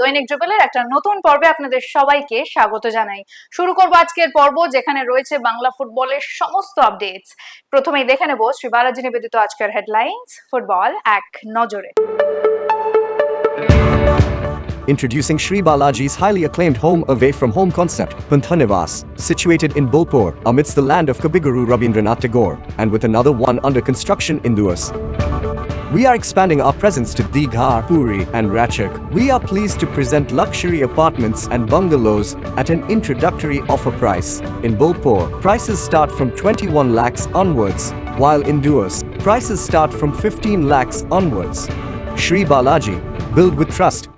দৈনিক যুগলের একটা নতুন পর্বে আপনাদের সবাইকে স্বাগত জানাই শুরু করব আজকের পর্ব যেখানে রয়েছে বাংলা ফুটবলের সমস্ত আপডেটস প্রথমেই দেখে নেব শ্রী বালাজি নিবেদিত আজকের হেডলাইন্স ফুটবল এক নজরে Introducing Sri Balaji's highly acclaimed home away from home concept, Panthanivas, situated in Bolpur, amidst the land of Kabiguru Rabindranath Tagore, and with another one under construction in Duas. We are expanding our presence to Dighar, Puri, and Ratchak. We are pleased to present luxury apartments and bungalows at an introductory offer price. In Bolpur, prices start from 21 lakhs onwards, while in Duas, prices start from 15 lakhs onwards. Sri Balaji, build with trust.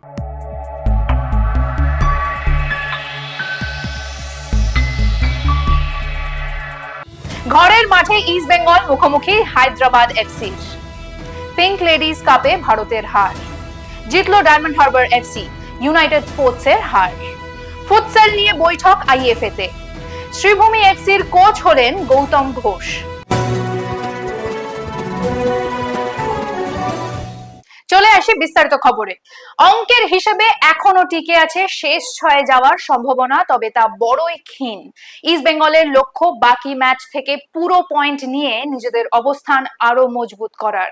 ঘরের মাঠে east Bengal মুখোমুখি হায়দ্রাবাদ এফসির pink ladies কাপে ভারতের হার। জিতলো diamond Harbour FC United স্পোর্টসের হার। ফুটসেল নিয়ে বৈঠক আইএফএতে শ্রীভূমি এফসির কোচ হলেন গৌতম ঘোষ। বিস্তারিত খবরে। অঙ্কের হিসেবে এখনও টিকে আছে শেষ ছয়ে যাওয়ার সম্ভাবনা, তবে তা বড়ই ক্ষীণ। ইস্ট বেঙ্গলের লক্ষ্য বাকি ম্যাচ থেকে পুরো পয়েন্ট নিয়ে নিজেদের অবস্থান আরও মজবুত করার।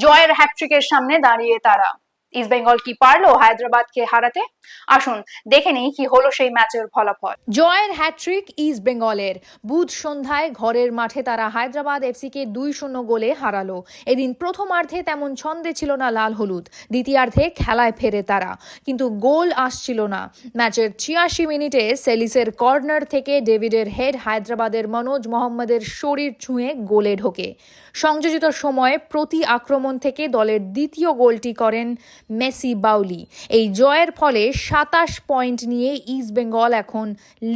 জয়ের হ্যাট্রিকের সামনে দাঁড়িয়ে তারা। ইস্ট বেঙ্গল কি পারল হায়দ্রাবাদকে হারাতে? আসুন, দেখে নিই কি হলো সেই ম্যাচের ফলাফল। জয়ের হ্যাট্রিক ইস্ট বেঙ্গলের। বুধ সন্ধ্যায় ঘরের মাঠে তারা হায়দ্রাবাদ এফসিকে দুই শূন্য গোলে হারালো। এদিন প্রথমার্ধে তেমন ছন্দে ছিল না লাল হলুদ। দ্বিতীয়ার্ধে খেলায় ফেরে তারা। কিন্তু গোল আসছিল না। ম্যাচের ছিয়াশি মিনিটে সেলিসের কর্নার থেকে ডেভিডের হেড হায়দ্রাবাদের মনোজ মোহাম্মদের শরীর ছুঁয়ে গোলে ঢোকে। সংযোজিত সময়ে প্রতি আক্রমণ থেকে দলের দ্বিতীয় গোলটি করেন মেসি বাউলি। এই জয়ের ফলে সাতাশ পয়েন্ট নিয়ে ইস্ট বেঙ্গল এখন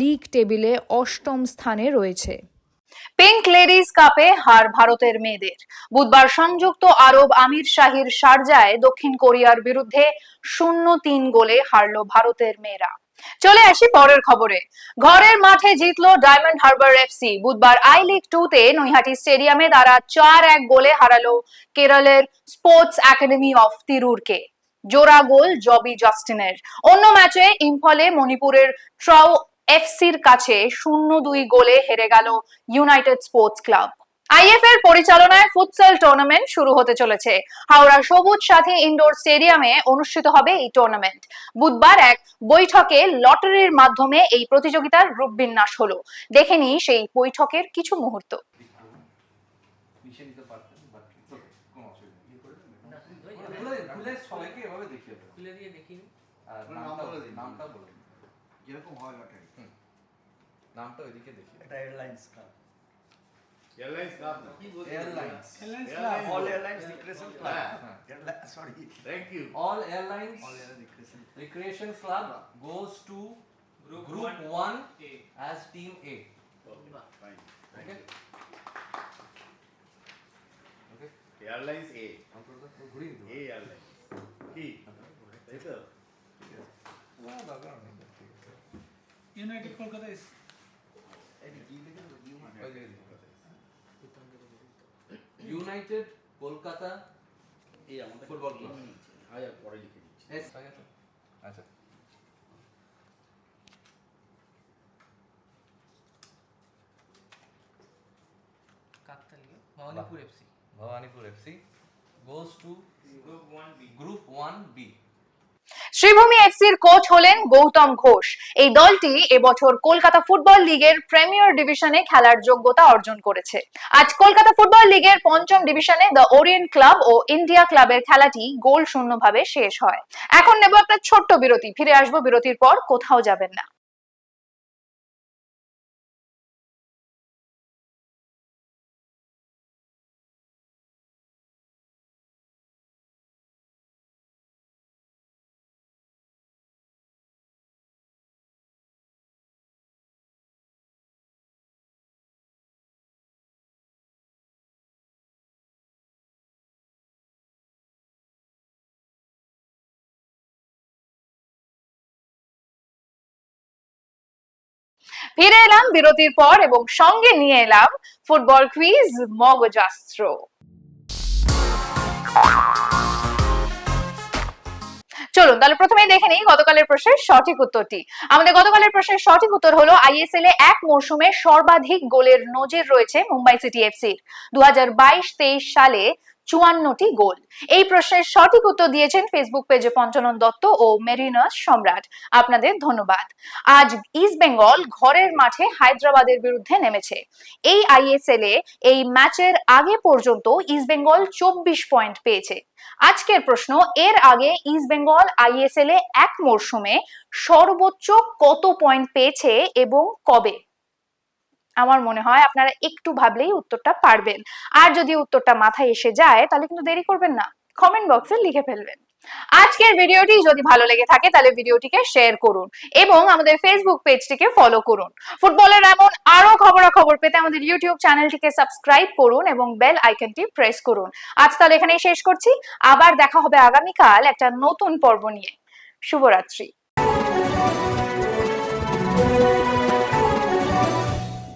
লিগ টেবিলে অষ্টম স্থানে রয়েছে। পিঙ্ক লেডিজ কাপে হার ভারতের মেয়েদের। বুধবার সংযুক্ত আরব আমির শাহির শারজায় দক্ষিণ কোরিয়ার বিরুদ্ধে শূন্য তিন গোলে হারলো ভারতের মেয়েরা। চলে আসি পরের খবরে। ঘরের মাঠে জিতলো ডায়মন্ড হারবার এফসি। বুধবার আই লিগ টু তে নৈহাটি স্টেডিয়ামে তারা চার এক গোলে হারালো কেরলের স্পোর্টস একাডেমি অফ তিরুরকে। জোড়া গোল জবি জাস্টিনের। অন্য ম্যাচে ইম্ফলে মণিপুরের ট্রাউ এফসির কাছে শূন্য দুই গোলে হেরে গেল ইউনাইটেড স্পোর্টস ক্লাব। আইএফ এর পরিচালনায় ফুটসল টুর্নামেন্ট শুরু হতে চলেছে। হাওড়া সবুজ সাথী ইনডোর স্টেডিয়ামে অনুষ্ঠিত হবে এই টুর্নামেন্ট। বুধবার এক বৈঠকে লটারির মাধ্যমে এই প্রতিযোগিতার রূপবিন্যাস হলো। দেখে নিই সেই বৈঠকের কিছু মুহূর্ত। খুলে খুলে সবাইকে এভাবে দেখিয়ে দেবেন খুলে দিয়ে দেখিনি আর নাম নামটা বলে দিন। নামটা বলুন যেরকম হয় লটারি নামটা ওইদিকে দেখিয়ে এটা এয়ারলাইন্স ক্লাব এয়ারলাইন্স ক্লাব না এয়ারলাইন্স অল এয়ারলাইন্স রিক্রিয়েশন হ্যাঁ, ক্লাব হ্যাঁ। Sorry thank you all airlines all airlines recreation recreation club goes to Group group one, 1 A. as team A fine okay okay airlines এ অন্তত ঘুরিয়ে দিতে এ airlines কি তাই তো united Kolkata ইস এই কি লিখে দেবো ইউ মানে ওই জায়গায় দিতে ইউনাইটেড কলকাতা এই আমাদের ফুটবল ক্লাব আয়া পরে লিখে দিচ্ছি এস আচ্ছা কাকতালীয় Bhawanipur FC Bhawanipur FC goes to one B group 1B Sreebhumi এফসির কোচ হলেন গৌতম ঘোষ। এই দলটি এবছর কলকাতা ফুটবল লিগের প্রিমিয়ার ডিভিশনে খেলার যোগ্যতা অর্জন করেছে। আজ কলকাতা ফুটবল লীগের পঞ্চম ডিভিশনে দ্য ওরিয়েন্ট ক্লাব ও ইন্ডিয়া ক্লাবের খেলাটি গোল শূন্যভাবে শেষ হয়। এখন নেব একটা ছোট্ট বিরতি। ফিরে আসব বিরতির পর কোথাও যাবেন না। ফিরে এলাম বিরতির পর এবং সঙ্গে নিয়ে এলাম ফুটবল কুইজ মগজাস্ত্র। চলুন, তাহলে প্রথমেই দেখে নিই গতকালের প্রশ্নের সঠিক উত্তরটি। আমাদের গতকালের প্রশ্নের সঠিক উত্তর হলো আইএসএল এ এক মৌসুমে সর্বাধিক গোলের নজির রয়েছে মুম্বাই সিটি এফসির। দু হাজার সালে চুয়ান্নটি গোল। এই প্রশ্নের সঠিক উত্তর দিয়েছেন ফেসবুক পেজে পঞ্চানন দত্ত ও মেরিনাস সম্রাট। আপনাদের ধন্যবাদ। আজ ইস্ট বেঙ্গল ঘরের মাঠে হায়দ্রাবাদের বিরুদ্ধে নেমেছে। এই আইএসএল এ এই ম্যাচের আগে পর্যন্ত ইস্ট বেঙ্গল চব্বিশ পয়েন্ট পেয়েছে। আজকের প্রশ্ন, এর আগে ইস্ট বেঙ্গল আইএসএল এ এক মরশুমে সর্বোচ্চ কত পয়েন্ট পেয়েছে এবং কবে? আমার মনে হয় আপনারা একটু ভাবলেই উত্তরটা পারবেন। আর যদি উত্তরটা মাথায় এসে যায়, তাহলে কিন্তু দেরি করবেন না। কমেন্ট বক্সে লিখে ফেলবেন। আজকের ভিডিওটি যদি ভালো লেগে থাকে, তাহলে ভিডিওটিকে শেয়ার করুন এবং আমাদের ফেসবুক পেজটিকে ফলো করুন। ফুটবলের এমন আরও খবরাখবর পেতে আমাদের ইউটিউব চ্যানেলটিকে সাবস্ক্রাইব করুন এবং বেল আইকনটি প্রেস করুন। আজ তাহলে এখানেই শেষ করছি। আবার দেখা হবে আগামীকাল একটা নতুন পর্ব নিয়ে। শুভরাত্রি।